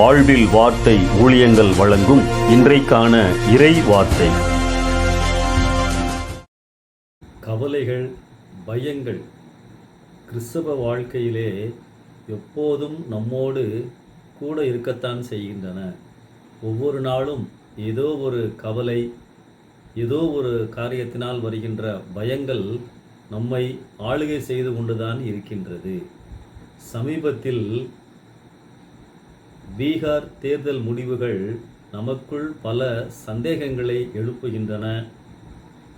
வாழ்வில் வார்த்தை ஊழியங்கள் வழங்கும் இன்றைக்கான இறை வார்த்தை. கவலைகள் பயங்கள் கிறிஸ்தவ வாழ்க்கையிலே எப்போதும் நம்மோடு கூட இருக்கத்தான் செய்கின்றன. ஒவ்வொரு நாளும் ஏதோ ஒரு கவலை ஏதோ ஒரு காரியத்தினால் வருகின்ற பயங்கள் நம்மை ஆளுகை செய்து கொண்டுதான் இருக்கின்றது. சமீபத்தில் பீகார் தேர்தல் முடிவுகள் நமக்குள் பல சந்தேகங்களை எழுப்புகின்றன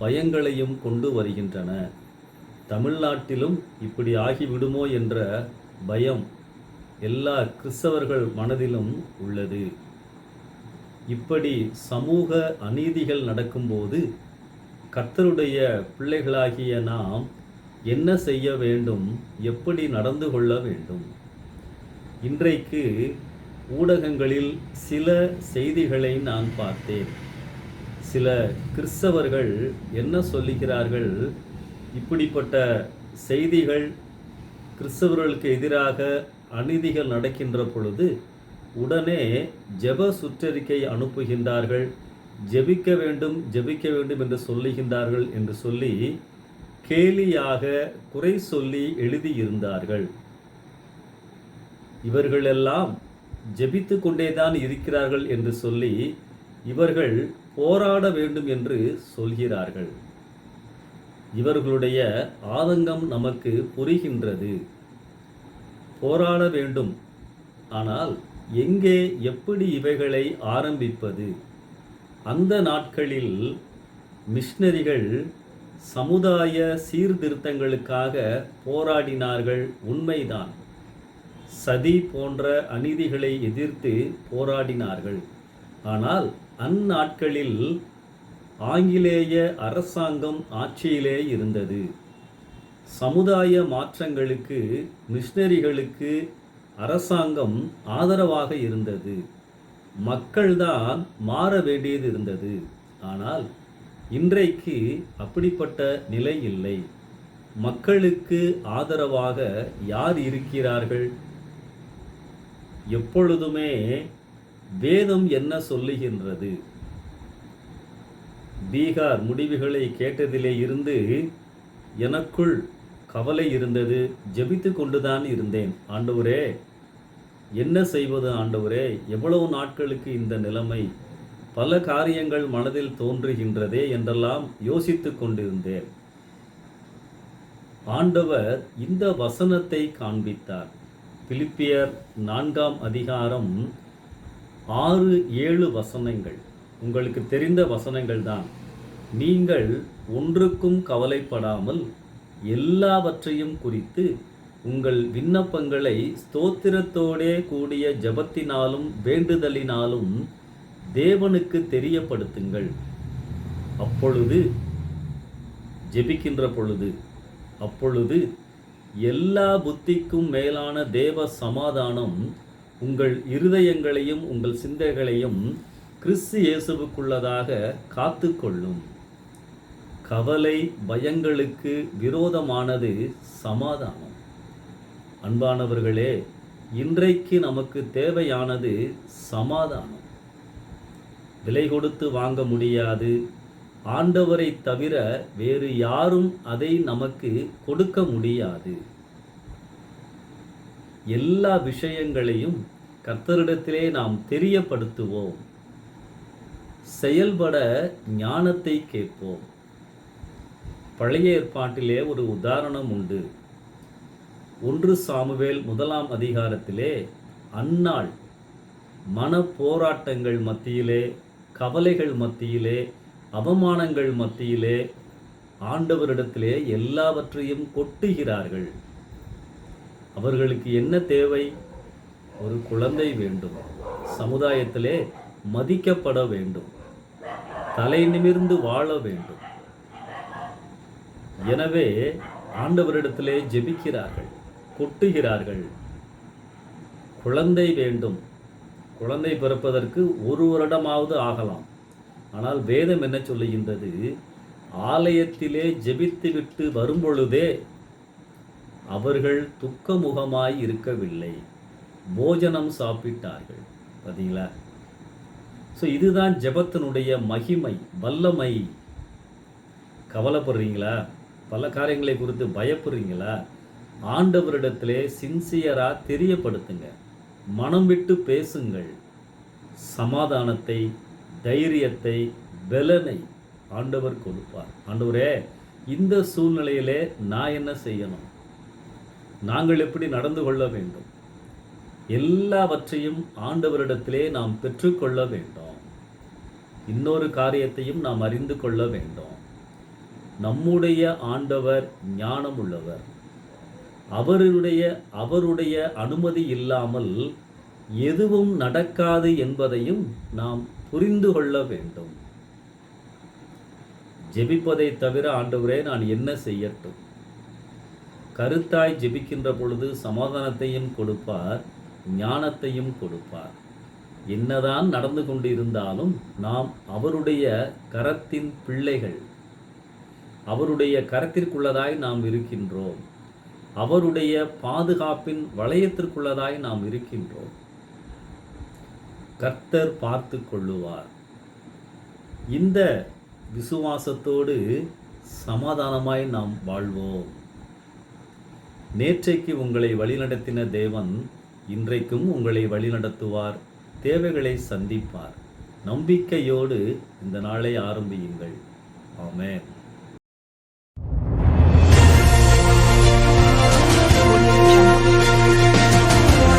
பயங்களையும் கொண்டு வருகின்றன. தமிழ்நாட்டிலும் இப்படி ஆகிவிடுமோ என்ற பயம் எல்லா கிறிஸ்தவர்கள் மனதிலும் உள்ளது. இப்படி சமூக அநீதிகள் நடக்கும்போது கர்த்தருடைய பிள்ளைகளாகிய நாம் என்ன செய்ய வேண்டும் எப்படி நடந்து கொள்ள வேண்டும்? இன்றைக்கு ஊடகங்களில் சில செய்திகளை நான் பார்த்தேன். சில கிறிஸ்தவர்கள் என்ன சொல்லுகிறார்கள்? இப்படிப்பட்ட செய்திகள் கிறிஸ்தவர்களுக்கு எதிராக அநீதிகள் நடக்கின்ற பொழுது உடனே ஜெப சுற்றறிக்கை அனுப்புகின்றார்கள். ஜெபிக்க வேண்டும் ஜெபிக்க வேண்டும் என்று சொல்லுகின்றார்கள் என்று சொல்லி கேலியாக குறை சொல்லி எழுதியிருந்தார்கள். இவர்களெல்லாம் ஜெபித்து கொண்டேதான் இருக்கிறார்கள் என்று சொல்லி இவர்கள் போராட வேண்டும் என்று சொல்கிறார்கள். இவர்களுடைய ஆதங்கம் நமக்கு புரிகின்றது. போராட வேண்டும். ஆனால் எங்கே எப்படி இவைகளை ஆரம்பிப்பது? அந்த நாட்களில் மிஷினரிகள் சமுதாய சீர்திருத்தங்களுக்காக போராடினார்கள் உண்மைதான். சதி போன்ற அநீதிகளை எதிர்த்து போராடினார்கள். ஆனால் அந்நாட்களில் ஆங்கிலேய அரசாங்கம் ஆட்சியிலே இருந்தது. சமுதாய மாற்றங்களுக்கு மிஷினரிகளுக்கு அரசாங்கம் ஆதரவாக இருந்தது. மக்கள்தான் மாற வேண்டியது இருந்தது. ஆனால் இன்றைக்கு அப்படிப்பட்ட நிலை இல்லை. மக்களுக்கு ஆதரவாக யார் இருக்கிறார்கள்? எப்பொழுதுமே வேதம் என்ன சொல்லுகின்றது? பீகார் முடிவுகளை கேட்டதிலே இருந்து எனக்குள் கவலை இருந்தது ஜெபித்து கொண்டுதான் இருந்தேன். ஆண்டவரே என்ன செய்வது ஆண்டவரே? எவ்வளவு நாட்களுக்கு இந்த நிலைமை? பல காரியங்கள் மனதில் தோன்றுகின்றதே என்றெல்லாம் யோசித்து கொண்டிருந்தேன். ஆண்டவர் இந்த வசனத்தை காண்பித்தார். பிலிப்பியர் நான்காம் அதிகாரம் ஆறு ஏழு வசனங்கள். உங்களுக்கு தெரிந்த வசனங்கள் தான் நீங்கள் ஒன்றுக்கும் கவலைப்படாமல் எல்லாவற்றையும் குறித்து உங்கள் விண்ணப்பங்களை ஸ்தோத்திரத்தோடே கூடிய ஜபத்தினாலும் வேண்டுதலினாலும் தேவனுக்கு தெரியப்படுத்துங்கள். அப்பொழுது ஜெபிக்கின்ற பொழுது அப்பொழுது எல்லா புத்திக்கும் மேலான தேவ சமாதானம் உங்கள் இருதயங்களையும் உங்கள் சிந்தைகளையும் கிறிஸ்து இயேசுவுக்குள்ளதாக காத்துக்கொள்ளும். கவலை பயங்களுக்கு விரோதமானது சமாதானம். அன்பானவர்களே இன்றைக்கு நமக்கு தேவையானது சமாதானம். விலை கொடுத்து வாங்க முடியாது ஆண்டவரை தவிர வேறு யாரும் அதை நமக்கு கொடுக்க முடியாது. எல்லா விஷயங்களையும் கர்த்தரிடத்திலே நாம் தெரியப்படுத்துவோம். செயல்பட ஞானத்தை கேட்போம். பழைய ஏற்பாட்டிலே ஒரு உதாரணம் உண்டு. ஒன்று சாமுவேல் முதலாம் அதிகாரத்திலே அந்நாள் மன போராட்டங்கள் மத்தியிலே கவலைகள் மத்தியிலே அவமானங்கள் மத்தியிலே ஆண்டவரிடத்திலே எல்லாவற்றையும் கொட்டுகிறார்கள். அவர்களுக்கு என்ன தேவை? ஒரு குழந்தை வேண்டும். சமுதாயத்திலே மதிக்கப்பட வேண்டும். தலை நிமிர்ந்து வாழ வேண்டும். எனவே ஆண்டவரிடத்திலே ஜெபிக்கிறார்கள் கொட்டுகிறார்கள். குழந்தை வேண்டும். குழந்தை பிறப்பதற்கு ஒரு வருடமாவது ஆகலாம். ஆனால் வேதம் என்ன சொல்லுகின்றது? ஆலயத்திலே ஜெபித்துவிட்டு வரும்பொழுதே அவர்கள் துக்கமுகமாய் இருக்கவில்லை. போஜனம் சாப்பிட்டார்கள். பார்த்தீங்களா ஸோ இதுதான் ஜபத்தினுடைய மகிமை வல்லமை. கவலைப்படுறீங்களா? பல காரியங்களை குறித்து பயப்படுறீங்களா? ஆண்டவரிடத்திலே சின்சியராக தெரியப்படுத்துங்க. மனம் விட்டு பேசுங்கள். சமாதானத்தை தைரியத்தை பலனை ஆண்டவர் கொடுப்பார். ஆண்டவரே இந்த சூழ்நிலையிலே நான் என்ன செய்யணும்? நாங்கள் எப்படி நடந்து கொள்ள வேண்டும்? எல்லாவற்றையும் ஆண்டவரிடத்திலே நாம் பெற்றுக்கொள்ள வேண்டும். இன்னொரு காரியத்தையும் நாம் அறிந்து கொள்ள வேண்டும். நம்முடைய ஆண்டவர் ஞானம் உள்ளவர் அவருடைய அவருடைய அனுமதி இல்லாமல் எதுவும் நடக்காது என்பதையும் நாம் புரிந்து கொள்ள வேண்டும். ஜெபிப்பதை தவிர ஆண்டவரே நான் என்ன செய்யட்டும்? கருத்தாய் ஜெபிக்கின்ற பொழுது சமாதானத்தையும் கொடுப்பார் ஞானத்தையும் கொடுப்பார். என்னதான் நடந்து கொண்டு இருந்தாலும் நாம் அவருடைய கரத்தின் பிள்ளைகள். அவருடைய கரத்திற்குள்ளதாய் நாம் இருக்கின்றோம். அவருடைய பாதுகாப்பின் வளையத்திற்குள்ளதாய் நாம் இருக்கின்றோம். கர்த்தர் பார்த்து கொள்ளுவார் இந்த விசுவாசத்தோடு சமாதானமாய் நாம் வாழ்வோம். நேற்றைக்கு உங்களை வழிநடத்தின தேவன் இன்றைக்கும் உங்களை வழிநடத்துவார் தேவைகளை சந்திப்பார். நம்பிக்கையோடு இந்த நாளை ஆரம்பியுங்கள். ஆமேன்.